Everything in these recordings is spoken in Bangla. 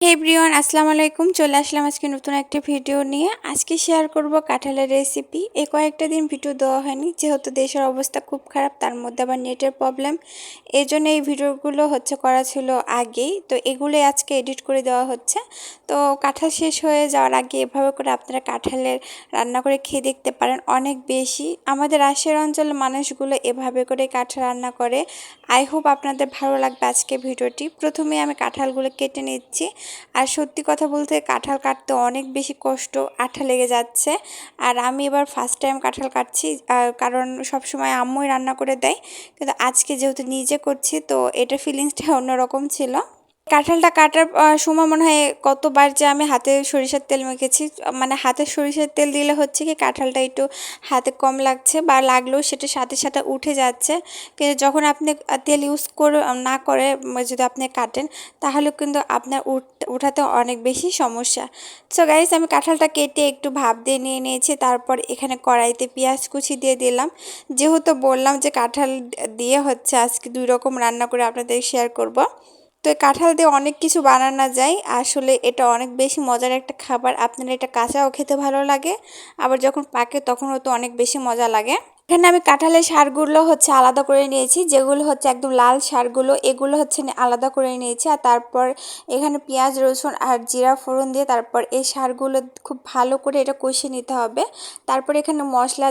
হে ব্রিয়ন আসসালামু আলাইকুম। চলে আসলাম আজকে নতুন একটা ভিডিও নিয়ে। আজকে শেয়ার করব কাঁঠালের রেসিপি এ কয়েকটা দিন ভিডিও দেওয়া হয়নি, যেহেতু দেশের অবস্থা খুব খারাপ, তার মধ্যে আবার নেটের প্রবলেম এই জন্য এই ভিডিওগুলো হচ্ছে করা ছিল আগেই। তো এগুলোই আজকে এডিট করে দেওয়া হচ্ছে। তো কাঁঠাল শেষ হয়ে যাওয়ার আগে এভাবে করে আপনারা কাঁঠালের রান্না করে খেয়ে দেখতে পারেন অনেক বেশি। আমাদের রাজশাহীর অঞ্চলের মানুষগুলো এভাবে করে কাঁঠাল রান্না করে। আই হোপ আপনাদের ভালো লাগবে আজকে ভিডিওটি প্রথমে আমি কাঁঠালগুলো কেটে নিচ্ছি। আর সত্যি কথা বলতে কাঁঠাল কাটতে অনেক বেশি কষ্ট, আঠা লেগে যাচ্ছে। আর আমি এবার ফার্স্ট টাইম কাঁঠাল কাটছি কারণ সবসময় আম্মুই রান্না করে দেয়। কিন্তু আজকে যেহেতু নিজে করছি, তো এটা ফিলিংসটা অন্যরকম ছিল। কাঁঠালটা কাটার সময় মনে হয় কতবার যে আমি হাতে সরিষার তেল মেখেছি। মানে হাতে সরিষার তেল দিলে হচ্ছে কি কাঁঠালটা একটু হাতে কম লাগছে বা লাগলেও সেটা সাথে সাথে উঠে যাচ্ছে। কিন্তু যখন আপনি তেল ইউজ করে, না করে যদি আপনি কাটেন, তাহলে কিন্তু আপনার উঠাতে অনেক বেশি সমস্যা। সো গাইস আমি কাঁঠালটা কেটে একটু ভাব দিয়ে নিয়ে নিয়েছি, তারপর এখানে কড়াইতে পেঁয়াজ কুচি দিয়ে দিলাম। যেহেতু বললাম যে কাঁঠাল দিয়ে হচ্ছে আজকে দুই রকম রান্না করে আপনাদের শেয়ার করব। তো কাঁঠাল দিয়ে অনেক কিছু বানানো যায়। আসলে এটা অনেক বেশি মজার একটা খাবার। আপনার এটা কাঁচাও খেতে ভালো লাগে, আবার যখন পাকে তখনও তো অনেক বেশি মজা লাগে। এখানে আমি কাঁঠালের সারগুলো হচ্ছে আলাদা করে নিয়েছি, যেগুলো হচ্ছে একদম লাল সারগুলো, এগুলো হচ্ছে আলাদা করে নিয়েছি। আর তারপর এখানে পেঁয়াজ, রসুন আর জিরা ফোড়ন দিয়ে তারপর এই সারগুলো খুব ভালো করে এটা কষিয়ে নিতে হবে। তারপর এখানে মশলা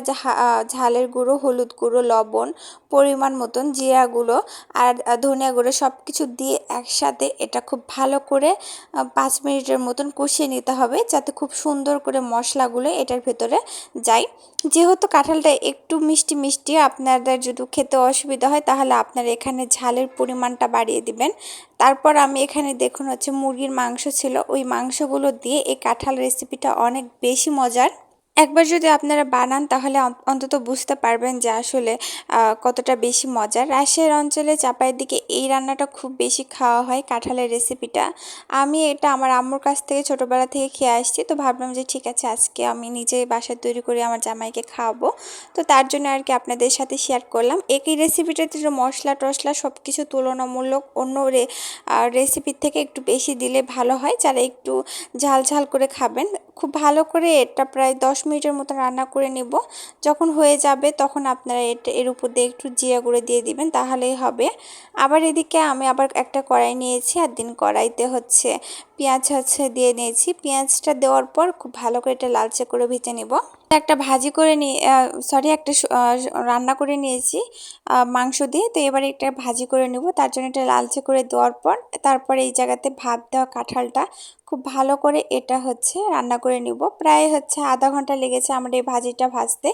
ঝালের গুঁড়ো, হলুদ গুঁড়ো, লবণ, পরিমাণ মতন জিরা গুঁড়ো আর ধনিয়া গুঁড়ো সব কিছু দিয়ে একসাথে এটা খুব ভালো করে পাঁচ মিনিটের মতন কষিয়ে নিতে হবে, যাতে খুব সুন্দর করে মশলাগুলো এটার ভেতরে যায়। যেহেতু কাঁঠালটা একটু মিষ্টি মিষ্টি আপনাদের যদি খেতে অসুবিধা হয়, তাহলে আপনারা এখানে ঝালের পরিমাণটা বাড়িয়ে দিবেন। তারপর আমি এখানে দেখুন হচ্ছে মুরগির মাংস ছিল। ওই মাংসগুলো দিয়ে এই কাঁঠাল রেসিপিটা অনেক বেশি মজার। একবার যদি আপনারা বানান, তাহলে অন্তত বুঝতে পারবেন যে আসলে কতটা বেশি মজার। রাজশাহীর অঞ্চলে চাপাইয়ের দিকে এই রান্নাটা খুব বেশি খাওয়া হয় কাঁঠালের রেসিপিটা আমি এটা আমার আম্মুর কাছ থেকে ছোটোবেলা থেকে খেয়ে আসছি, তো ভাবলাম যে ঠিক আছে, আজকে আমি নিজেই বাসায় তৈরি করে আমার জামাইকে খাওয়াবো। তো তার জন্য আর কি আপনাদের সাথে শেয়ার করলাম। একই রেসিপিটাতে মশলা টশলা সব কিছু তুলনামূলক অন্য রেসিপির থেকে একটু বেশি দিলে ভালো হয়। যারা একটু ঝাল ঝাল করে খাবেন খুব ভালো করে এটা প্রায় দশ মিনিটের মতো রান্না করে নেব। যখন হয়ে যাবে তখন আপনারা এটা, এর উপর দিয়ে একটু জিরা গুঁড়ো দিয়ে দিবেন, তাহলেই হবে। আবার এদিকে আমি আবার একটা কড়াই নিয়েছি আর দিন কড়াইতে হচ্ছে পেঁয়াজ হচ্ছে দিয়ে নিয়েছি পেঁয়াজটা দেওয়ার পর খুব ভালো করে এটা লালচে করে ভেজে নেব। একটা ভাজি করে নিয়ে সরি একটা রান্না করে নিয়েছি মাংস দিয়ে। তো এবার একটা ভাজি করে নেব, তার জন্য এটা লালচে করে দেওয়ার পর, তারপরে এই জায়গাতে ভাত দেওয়া কাঁঠালটা খুব ভালো করে এটা হচ্ছে রান্না করে নিব। প্রায় হচ্ছে আধা ঘণ্টা লেগেছে আমার এই ভাজিটা ভাজতে।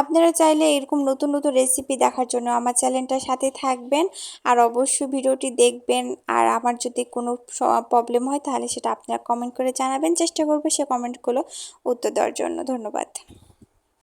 আপনারা চাইলে এরকম নতুন নতুন রেসিপি দেখার জন্য আমার চ্যানেলটার সাথে থাকবেন। আর অবশ্যই ভিডিওটি দেখবেন। আর আমার যদি কোনো প্রবলেম হয় তাহলে সেটা আপনারা কমেন্ট করে জানাবেন। চেষ্টা করব সে কমেন্টগুলো উত্তর দেওয়ার জন্য। ধন্যবাদ।